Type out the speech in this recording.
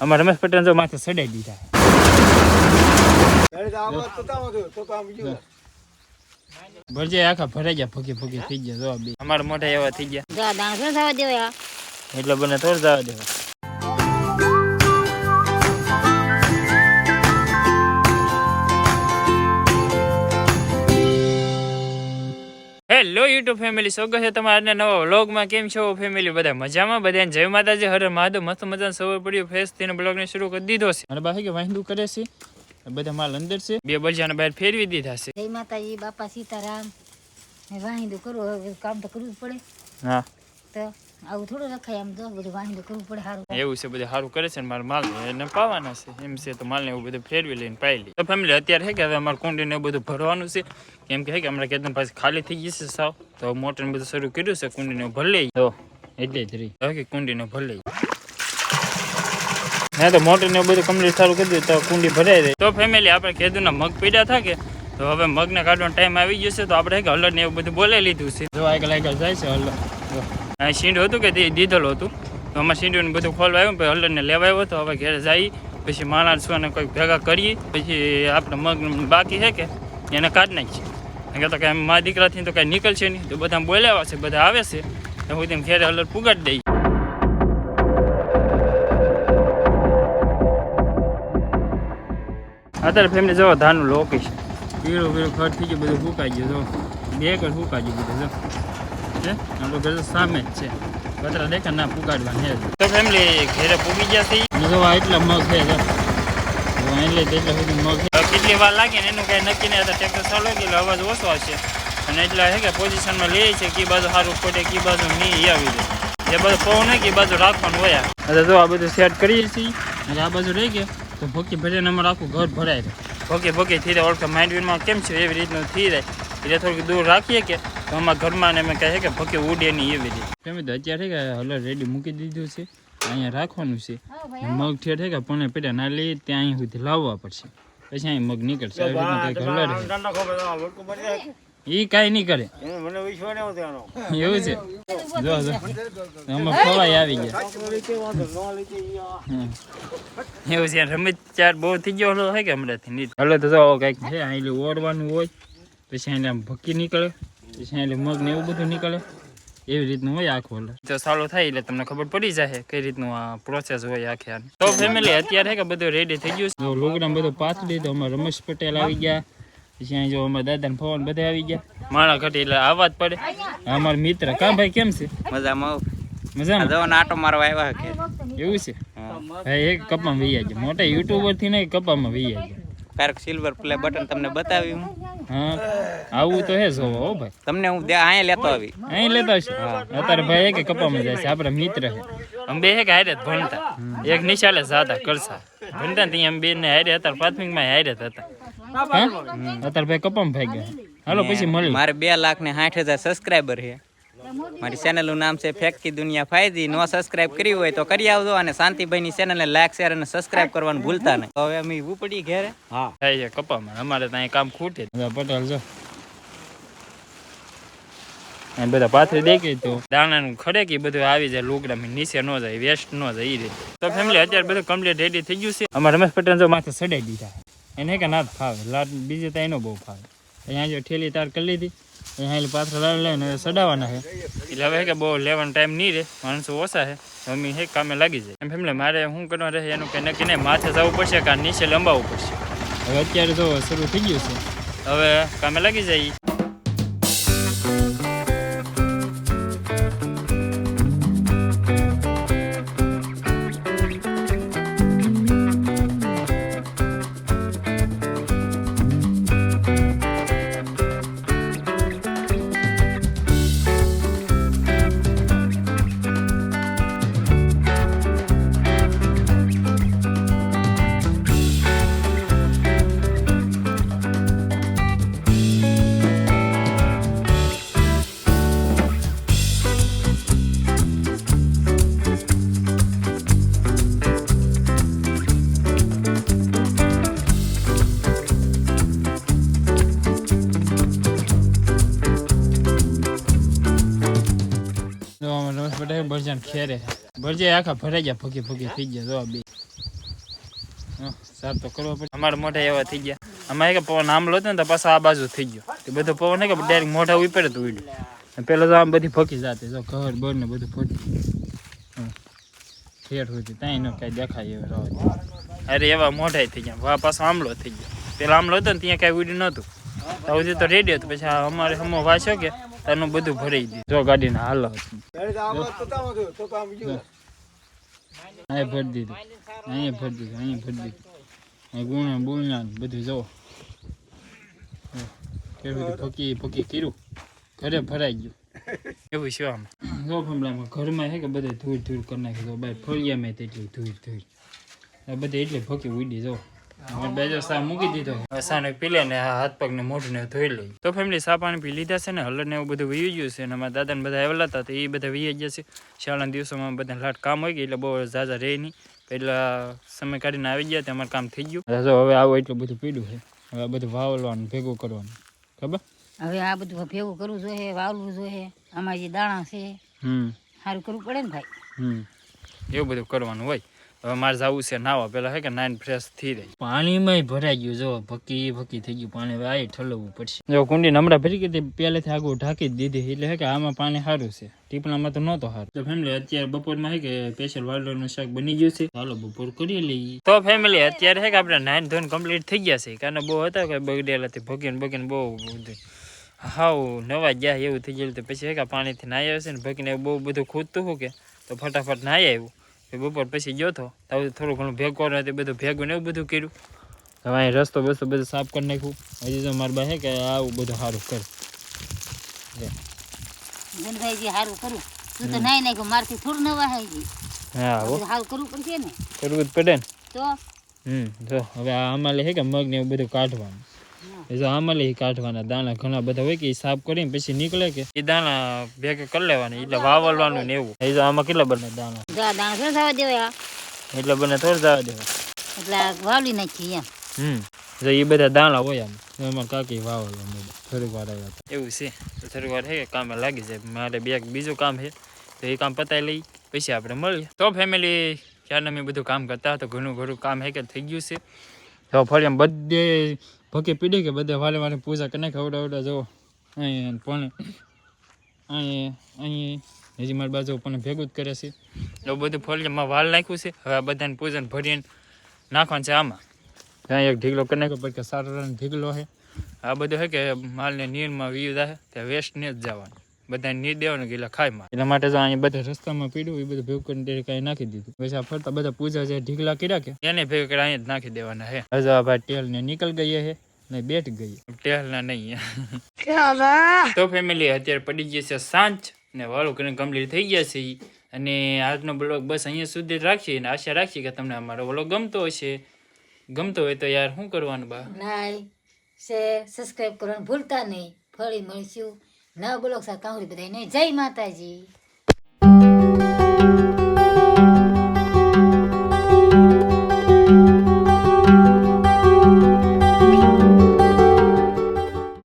અમારે રમેશ પટેલ જો માથે સડાઈ દીધા. ભરજે આખા ભરાઈ ગયા ભૂકી ભૂકી થઈ ગયા જો અમારા મોઢા એવા થઈ ગયા. એટલે બને થોડ જવા દેવા. યુટ્યુબ ફેમિલી સ્વાગત છે તમારા આજના નવા વ્લોગમાં કેમ છો ફેમિલી બધા મજામાં? બધાને જય માતાજી હરે મહાદેવ. મસ્ત મજાનો સવાર પડ્યો. ફેસ તેને બ્લોગને શરૂ કરી દીધો છે. અને બાકી વાંધું કરે છે. બધા માલ અંદર છે. બે બજાને બહાર ફેરવી દીધા છે. જય માતાજી બાપા સીતારામ. વાંધું કરો હવે કામ તો કરવું જ પડે. હા. તો આવું એવું છે, બધું સારું કરે છે ને માલ એને પાવાના એમ છે તો માલને એવું બધું ફેરવી લઈને પાઈ લે. ફેમિલી અત્યારે કે હવે અમારે કુંડીને બધું ભરવાનું છે? કેમ કે હે કે હમણાં કેતન પાસે ખાલી થઈ ગઈ છે સાવ. તો મોટરને બધું શરૂ કર્યું છે, કુંડીને ભરી ભલે. એટલે જ રહી. હવે કે કુંડીને હા તો મોટર ને બધું કમ્પ્લીટ સારું કરી દે તો કુંડી ભરાઈ રહી. તો ફેમિલી આપણે કેદુના મગ પીડા થાય તો હવે મગને કાઢવાનો ટાઈમ આવી ગયો છે, તો આપણે હે હલર ને એવું બધું બોલાવી લીધું છે. જો આગળ આગળ જાય છે આ શીંડ હતું કે તે દીધેલું હતું. તો અમારે શીંડુને બધું ખોલવા આવ્યું પછી હલરને લેવા આવ્યો તો હવે ઘેર જઈ પછી માણસોને કોઈ ભેગા કરીએ. પછી આપણે મગ બાકી છે કે એને કાઢ નાખીએ. કે તો કાંઈ મા દીકરાથી તો કાંઈ નીકળશે નહીં. તો બધા બોલાવ્યા છે, બધા આવે છે. તો હું તેમ ઘેરે હલર પુગાડી દઈએ અત્યારે ફેમિલી જો ધાનનું લોકેશ પીળું પીળું ખર્ચ થઈ ગયું, બધું સુકાઈ ગયું, જો. બે કર સુકાઈ ગયું બધું, જો. છે. આપણું ઘર સામે જ છે. કચરા દેખા ના પુગાડવા હે તો ફેમિલી ઘેરે પૂગી ગયા છે? અને જો એટલા મગ છે એટલે તેટલા સુધી મગ કેટલી વાર લાગે ને એનું કઈ નક્કી નહીં હતા ટ્રેક્ટર ચાલુ એટલે અવાજ ઓછો આવશે. અને એટલે છે કે પોઝિશનમાં લે છે કે બાજુ સારું ખોટે કે બાજુ નહીં એ આવી જાય. જે બાજુ પવન નહીં કે એ બાજુ રાખવાનું હોય એટલે જો આ બધું સેટ કરીએ છીએ અને આ બાજુ રહી ગયા તો ભોકી ભરીને નંબર આખું ઘર ભરાય છે ભોકી ભોકી થઈ રહે ઓળખે માઇન્ડવીનમાં કેમ છે એવી રીતનું થઈ જાય. એટલે થોડીક દૂર રાખીએ કે તો અમારા ઘરમાં ને અમે કહે કે ભોકી ઉડે નહીં એવી રીતે. કેમ તો અત્યારે કે હલર રેડી મૂકી દીધું છે અહીંયા રાખવાનું છે. મગ ઠેર છે કે પણ પેટા ના લઈએ ત્યાં અહીં સુધી લાવવા પડશે. પછી અહીં મગ નીકળશે. એ કાંઈ નહીં કરે. એવું છે? જો જો. અમે ખવાય આવી ગયા. એવું છે રમત ચાર બહુ થઈ ગયો હલો હે કે હમણાંથી? હલો તો જો કંઈક છે અહીં ઓળવાનું હોય. પછી એને આમ ભક્કી નીકળે પછી એને મગ ને એવું બધું નીકળે એવી રીતનું હોય આખું એટલે તો સારું થાય એટલે તમને ખબર પડી જાય કઈ રીતનું આ પ્રોસેસ હોય આખે આની. તો ફેમિલી અત્યારે હે કે બધું રેડી થઈ ગયું છે? લોગડા બધું પાથરી તો અમારે રમેશ પટેલ આવી ગયા. પછી અહીં જો અમારા દાદા ને પવન બધા આવી ગયા. માણા ઘટી એટલે આવા જ પડે. અમારા મિત્ર. કા ભાઈ કેમ છે? મજામાં મજામાં? જવાનો આટો મારવા આવ્યા કે એવું છે? ભાઈ એક કપામાં વૈયા ગયા. મોટા યુટ્યુબરથી નહીં કપામાં વૈયા ગયા. ક્યારેક સિલ્વર પ્લે બટન તમને બતાવ્યું. હા. આવું તો હે જોવા હો ભાઈ. તમને હું અહીંયા લેતો આવી. અહીં લેતા છે અત્યારે ભાઈ એક કપામાં જાય છે આપણા મિત્ર છે. અમે બે એક હારે ભણતા. એક નિશાળે જાતા કરસા ભણતા ને ત્યાં અમે બે ને હારે હતા પ્રાથમિકમાં હારે હતા. હા? અત્યારે ભાઈ કપામાં ભાઈ ગયા હાલો પછી મળી મારે બે લાખ ને સાઠ હજાર સબસ્ક્રાઈબર છે. મારી ચેનલનું નામ છે ફેકતી દુનિયા ફાયદી. નો સબસ્ક્રાઇબ કરી હોય તો કરી આવજો અને શાંતિભાઈની ચેનલને લાઈક શેર અને સબસ્ક્રાઇબ કરવાનું ભૂલતા નહીં. હવે અમે ઉપડી ઘેરે. હા. થાય છે કપામાં. અમારે ત્યાં કામ ખૂટે બધા પટેલ જો. અને બધા પાથરી દેખે તો. દાણાનું ખડે કે ઈ બધું આવી જાય લુગડા નીચે ન જાય વેસ્ટ ન જાય એ રીતે તો ફેમિલી અત્યારે બધું કમ્પ્લીટ રેડી થઈ ગયું છે. અમારે રમેશ પટેલ જો માથે સડાઈ દીધા. એને કે ના જ ફાવે. લાટ બીજે તો એનો બહુ ફાવે. અહીંયા જો ઠેલી તાર કરી લીધી. અહીંયા પાથરા લાવી લઈને હવે સડાવવાના છે. એટલે હવે કે બહુ લેવાનો ટાઈમ નહીં રહે માણસો ઓછા છે મમ્મી હે કામે લાગી જાય. એમ ફેમલે મારે શું કરવા રહે એનું કે નક્કી નહીં. માથે જવું પડશે કાં નીચે લંબાવવું પડશે? હવે અત્યારે તો શરૂ થઈ ગયું છે. હવે કામે લાગી જાય ભરજાન ખેરે. ભરજે આખા ભરાઈ ગયા, ભૂકી ભૂકી થઈ ગયા જો આ બે સાફ તો કરવો પડે. અમારા મોઢા એવા થઈ ગયા. અમારે કે પવન આમલો હતો ને તો પાછા આ બાજુ થઈ ગયો. એ બધો પવન કે ડાયરેક્ટ મોઢા ઉપર તો ઉડ્યું. પેલા તો આમ બધી ફકી જાતે, જો ઘર બર ને બધું ફટી. ઠેઠ સુધી ત્યાં ન કાંઈ દેખાય એવા રહે. અરે એવા મોઢા થઈ ગયા. વા પાછો આમલો થઈ ગયો. પેલા આમલો હતો ને, ત્યાં કાંઈ ઉડી નહોતું. તો સુધી તો રેડી હતું. પછી અમારે હમો વાંચ્યો કે એનું બધું ભરાઈ દીધું. જો ગાડીના હાલ અહીંયા ભરી દીધું. અહીંયા ભરી દીધું, અહીંયા ભરી દીધું. અહીં ગુણા બોલના બધું જો કેવી ફકી ફકી કર્યું. ઘરે ભરાઈ ગયું. એવું છે આમ. જો ફમલામાં ઘરમાં છે કે બધે ધૂળ ધૂળ કરી નાખી. દો બાય ફળિયામાં તેટલી ધૂળ ધૂળ. બધે એટલે ફકી ઉડી જો બેજો સા મૂકી દીધો. સાને પી ને આ હાથ પગ ને મોઢ ને ધોઈ લઈ. તો ફેમિલી સા પાણી પી લીધા છે ને હલર ને એવું બધું વી ગયું છે અને અમારા દાદા ને બધા આવેલા હતા તો એ બધા વહી ગયા છે. શાળાના દિવસોમાં બધા લાટ કામ હોય ગઈ એટલે બહુ ઝાઝા રહે નહીં. પહેલા સમય કાઢીને આવી ગયા તે અમારું કામ થઈ ગયું. હવે હવે આવું એટલું બધું પીડ્યું છે. હવે આ બધું વાવલવાનું ભેગું કરવાનું. ખબર? હવે આ બધું ભેગું કરવું જોઈએ વાવવું જોઈએ. આમાં જે દાણા છે હમ. સારું કરવું પડે ને ભાઈ. હમ. એવું બધું કરવાનું હોય. હવે મારે જવું છે નાવા. પેલા હે કે નાઈન ફ્રેશ થઈ રહી પાણીમાં ભરાઈ ગયું. જો ભકી ભકી થઈ ગયું. પાણી હવે આ ઠલવવું પડશે. જો કુંડી નમડા ભરી ગઈ પહેલેથી આગળ ઢાંકી દીધી એટલે હે કે આમાં પાણી સારું છે. ટીપણામાં તો નહોતો સારું. તો ફેમિલી અત્યારે બપોરમાં હે કે સ્પેશિયલ વાલોરનું શાક બની ગયું છે. ચાલો બપોર કરી લઈએ. તો ફેમિલી અત્યારે હે કે આપણે નાઈન ધોન કમ્પ્લીટ થઈ ગયા છે. કારણ બહુ હતા કે બગડેલાથી ભગીને ભગીને બહુ બધું હાવ નવા ગયા એવું થઈ ગયેલું તો પછી હે કે પાણીથી નાહી આવ્યો છે ને ભગીને બહુ બધું ખૂદતું હતું કે તો ફટાફટ નાહી આવ્યું. બપોર પછી ગયો તો તો થોડું ઘણું ભેગો રહ્યો તે બધું ભેગું ને એવું બધું કર્યું. હવે અહીં રસ્તો બસ્તો બધું સાફ કરી નાખ્યું. હજી તો મારા હે કે આવું બધું સારું કર. ગણભાઈ જે સારું કરું તું તો નાઈ નાખ્યું. મારથી થોડું નવા હાઈ હા સારું કરવું પડશે ને? કરવું જ પડે ને. તો? હમ જો હવે આ આમાલે હે કે મગ ને એવું બધું કાઢવાનું. એ જો આમાલે ઈ કાઢવાના દાણા ઘણા બધા હોય કે એ સાફ કરીને પછી નીકળે કે એ દાણા ભેગા કરી લેવાના એટલે વાવલવાનું ને એવું. એ જો આમાં કેટલા બને દાણા? જા દાણા થોડા થવા દેવા. એટલે બને થોડા જવા દેવા. એટલે આ વાવલી નાખી એમ. હમ. જો એ બધા દાણા હોય આમ. એમાં કાકી વાવવાનું બધા. થોડીક વાર આવ્યા હતા. એવું છે. તો થોડીક વાર છે કે કામે લાગી જાય. મારે બે બીજું કામ છે. તો એ કામ પતાવી લઈ. પછી આપણે મળીએ. તો ફેમિલી ક્યારે અમે બધું કામ કરતા હતા ઘણું ઘણું કામ હે કે થઈ ગયું છે. તો ફરી આમ બધે ભકે પીડી કે બધે વાલે વાલે પૂજા કરીને ખવડાવડા જો અહીં પણ અહીં અહીં, હજી મારી બાજુ પણ ભેગું જ કરે છે. એવું બધું ફળિયામાં વાલ નાખ્યું છે. હવે આ બધાને પૂજન ભરીને નાખવાનું છે આમાં. ત્યાં એક ઢીગલો કને પડે કે સારો ઢીગલો છે. આ બધું છે કે માલને નીરમાં વીજ આવે, ત્યાં વેસ્ટને જ જવાનું. બધાને નીર દેવાનું કે એટલે ખાયમાં એટલા માટે જો અહીંયા બધા રસ્તામાં પીડ્યું એ બધું ભેગું કરીને ડેરી કાંઈ નાખી દીધું. પછી આ ફરતા બધા પૂજા છે ઢીકલા કીડા કે? એને ભેગું કરી અહીંયા જ નાખી દેવાના હે. હજુ આ ભાઈ ટેલ ને નીકળ ગઈ હે ને બેઠ ગઈ ટેલ ના નહીં તો ફેમિલી અત્યારે પડી ગઈ છે સાંજ ને વાળું કરીને કમ્પ્લીટ થઈ ગયા છે અને આજનો બ્લોગ બસ અહીંયા સુધી રાખીએ અને આશા રાખીએ કે તમને અમારો બ્લોગ ગમતો હશે. ગમતો હોય તો યાર શું કરવાનું બા? લાઈક શેર સબસ્ક્રાઇબ કરવાનું ભૂલતા નહીં. ફરી મળીશું. નવા બ્લોગ સાથે કાંવરી બધાને જય માતાજી.